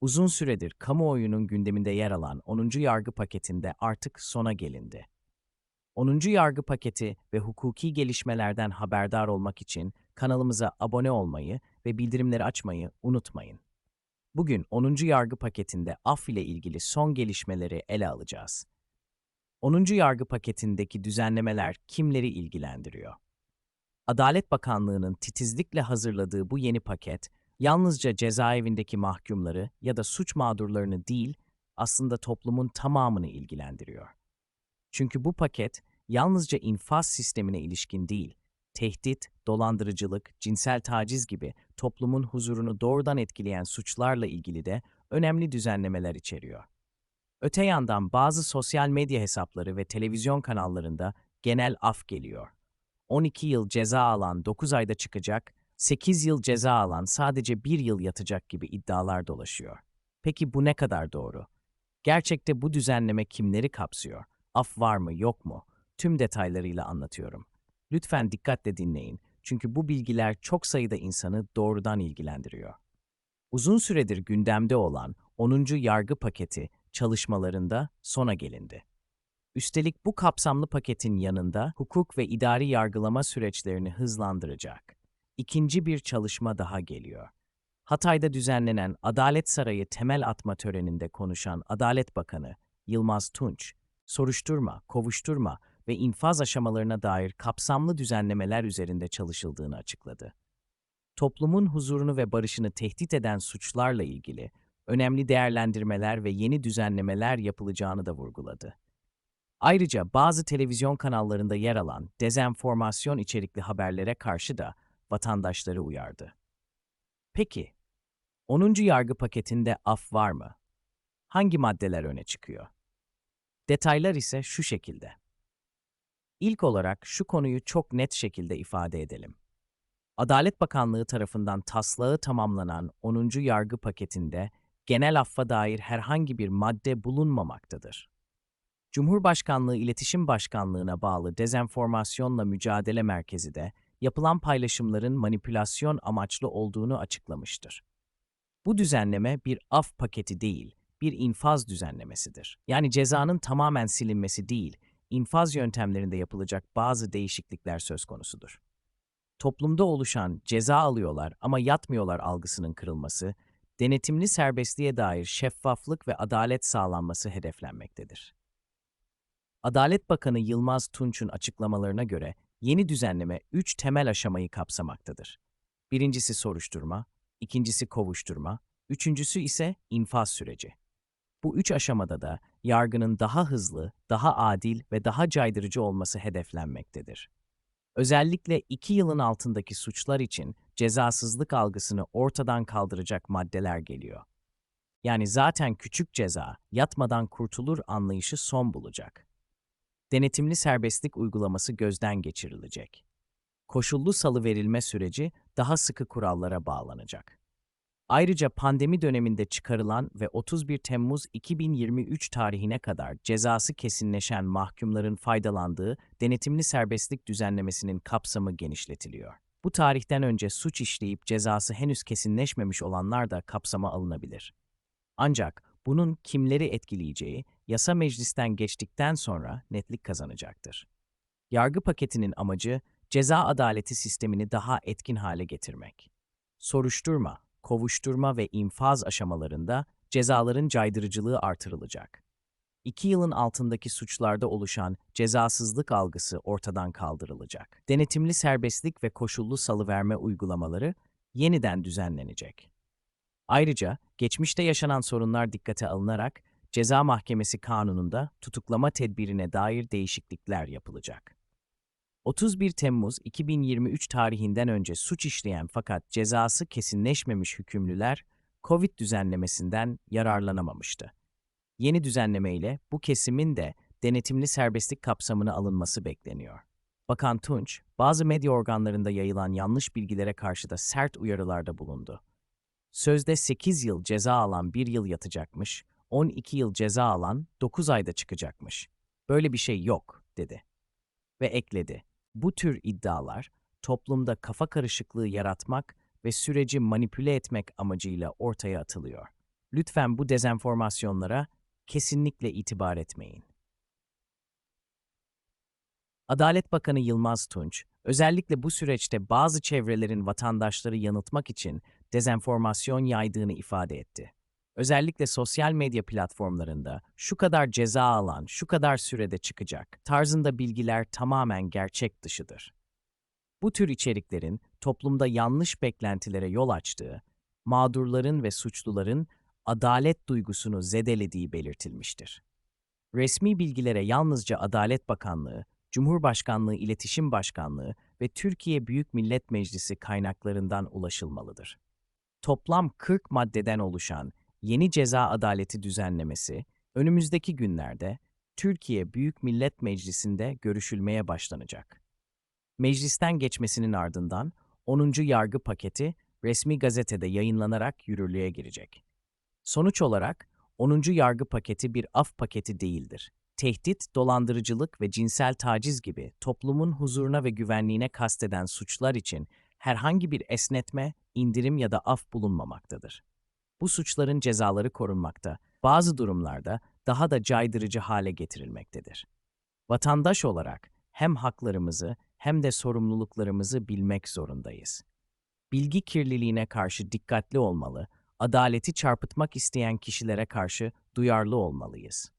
Uzun süredir kamuoyunun gündeminde yer alan 10. yargı paketinde artık sona gelindi. 10. yargı paketi ve hukuki gelişmelerden haberdar olmak için kanalımıza abone olmayı ve bildirimleri açmayı unutmayın. Bugün 10. yargı paketinde af ile ilgili son gelişmeleri ele alacağız. 10. yargı paketindeki düzenlemeler kimleri ilgilendiriyor? Adalet Bakanlığı'nın titizlikle hazırladığı bu yeni paket, yalnızca cezaevindeki mahkumları ya da suç mağdurlarını değil, aslında toplumun tamamını ilgilendiriyor. Çünkü bu paket yalnızca infaz sistemine ilişkin değil, tehdit, dolandırıcılık, cinsel taciz gibi toplumun huzurunu doğrudan etkileyen suçlarla ilgili de önemli düzenlemeler içeriyor. Öte yandan bazı sosyal medya hesapları ve televizyon kanallarında genel af geliyor. 12 yıl ceza alan 9 ayda çıkacak, 8 yıl ceza alan sadece 1 yıl yatacak gibi iddialar dolaşıyor. Peki bu ne kadar doğru? Gerçekte bu düzenleme kimleri kapsıyor? Af var mı, yok mu? Tüm detaylarıyla anlatıyorum. Lütfen dikkatle dinleyin çünkü bu bilgiler çok sayıda insanı doğrudan ilgilendiriyor. Uzun süredir gündemde olan 10. yargı paketi çalışmalarında sona gelindi. Üstelik bu kapsamlı paketin yanında hukuk ve idari yargılama süreçlerini hızlandıracak. İkinci bir çalışma daha geliyor. Hatay'da düzenlenen Adalet Sarayı temel atma töreninde konuşan Adalet Bakanı Yılmaz Tunç, soruşturma, kovuşturma ve infaz aşamalarına dair kapsamlı düzenlemeler üzerinde çalışıldığını açıkladı. Toplumun huzurunu ve barışını tehdit eden suçlarla ilgili önemli değerlendirmeler ve yeni düzenlemeler yapılacağını da vurguladı. Ayrıca bazı televizyon kanallarında yer alan dezenformasyon içerikli haberlere karşı da vatandaşları uyardı. Peki, 10. yargı paketinde af var mı? Hangi maddeler öne çıkıyor? Detaylar ise şu şekilde. İlk olarak şu konuyu çok net şekilde ifade edelim. Adalet Bakanlığı tarafından taslağı tamamlanan 10. yargı paketinde genel affa dair herhangi bir madde bulunmamaktadır. Cumhurbaşkanlığı İletişim Başkanlığı'na bağlı Dezenformasyonla Mücadele Merkezi de yapılan paylaşımların manipülasyon amaçlı olduğunu açıklamıştır. Bu düzenleme bir af paketi değil, bir infaz düzenlemesidir. Yani cezanın tamamen silinmesi değil, infaz yöntemlerinde yapılacak bazı değişiklikler söz konusudur. Toplumda oluşan ceza alıyorlar ama yatmıyorlar algısının kırılması, denetimli serbestliğe dair şeffaflık ve adalet sağlanması hedeflenmektedir. Adalet Bakanı Yılmaz Tunç'un açıklamalarına göre yeni düzenleme üç temel aşamayı kapsamaktadır. Birincisi soruşturma, ikincisi kovuşturma, üçüncüsü ise infaz süreci. Bu üç aşamada da yargının daha hızlı, daha adil ve daha caydırıcı olması hedeflenmektedir. Özellikle iki yılın altındaki suçlar için cezasızlık algısını ortadan kaldıracak maddeler geliyor. Yani zaten küçük ceza yatmadan kurtulur anlayışı son bulacak. Denetimli serbestlik uygulaması gözden geçirilecek. Koşullu salı verilme süreci daha sıkı kurallara bağlanacak. Ayrıca pandemi döneminde çıkarılan ve 31 Temmuz 2023 tarihine kadar cezası kesinleşen mahkumların faydalandığı denetimli serbestlik düzenlemesinin kapsamı genişletiliyor. Bu tarihten önce suç işleyip cezası henüz kesinleşmemiş olanlar da kapsama alınabilir. Ancak bunun kimleri etkileyeceği yasa meclisten geçtikten sonra netlik kazanacaktır. Yargı paketinin amacı ceza adaleti sistemini daha etkin hale getirmek. Soruşturma, kovuşturma ve infaz aşamalarında cezaların caydırıcılığı artırılacak. İki yılın altındaki suçlarda oluşan cezasızlık algısı ortadan kaldırılacak. Denetimli serbestlik ve koşullu salıverme uygulamaları yeniden düzenlenecek. Ayrıca geçmişte yaşanan sorunlar dikkate alınarak Ceza Mahkemesi Kanunu'nda tutuklama tedbirine dair değişiklikler yapılacak. 31 Temmuz 2023 tarihinden önce suç işleyen fakat cezası kesinleşmemiş hükümlüler COVID düzenlemesinden yararlanamamıştı. Yeni düzenlemeyle bu kesimin de denetimli serbestlik kapsamına alınması bekleniyor. Bakan Tunç, bazı medya organlarında yayılan yanlış bilgilere karşı da sert uyarılarda bulundu. Sözde 8 yıl ceza alan 1 yıl yatacakmış, 12 yıl ceza alan 9 ayda çıkacakmış. Böyle bir şey yok, dedi. Ve ekledi. Bu tür iddialar toplumda kafa karışıklığı yaratmak ve süreci manipüle etmek amacıyla ortaya atılıyor. Lütfen bu dezenformasyonlara kesinlikle itibar etmeyin. Adalet Bakanı Yılmaz Tunç, özellikle bu süreçte bazı çevrelerin vatandaşları yanıltmak için dezenformasyon yaydığını ifade etti. Özellikle sosyal medya platformlarında şu kadar ceza alan, şu kadar sürede çıkacak tarzında bilgiler tamamen gerçek dışıdır. Bu tür içeriklerin toplumda yanlış beklentilere yol açtığı, mağdurların ve suçluların adalet duygusunu zedelediği belirtilmiştir. Resmi bilgilere yalnızca Adalet Bakanlığı, Cumhurbaşkanlığı İletişim Başkanlığı ve Türkiye Büyük Millet Meclisi kaynaklarından ulaşılmalıdır. Toplam 40 maddeden oluşan yeni ceza adaleti düzenlemesi önümüzdeki günlerde Türkiye Büyük Millet Meclisi'nde görüşülmeye başlanacak. Meclisten geçmesinin ardından 10. yargı paketi resmi gazetede yayınlanarak yürürlüğe girecek. Sonuç olarak 10. yargı paketi bir af paketi değildir. Tehdit, dolandırıcılık ve cinsel taciz gibi toplumun huzuruna ve güvenliğine kasteden suçlar için herhangi bir esnetme, indirim ya da af bulunmamaktadır. Bu suçların cezaları korunmakta, bazı durumlarda daha da caydırıcı hale getirilmektedir. Vatandaş olarak hem haklarımızı hem de sorumluluklarımızı bilmek zorundayız. Bilgi kirliliğine karşı dikkatli olmalı, adaleti çarpıtmak isteyen kişilere karşı duyarlı olmalıyız.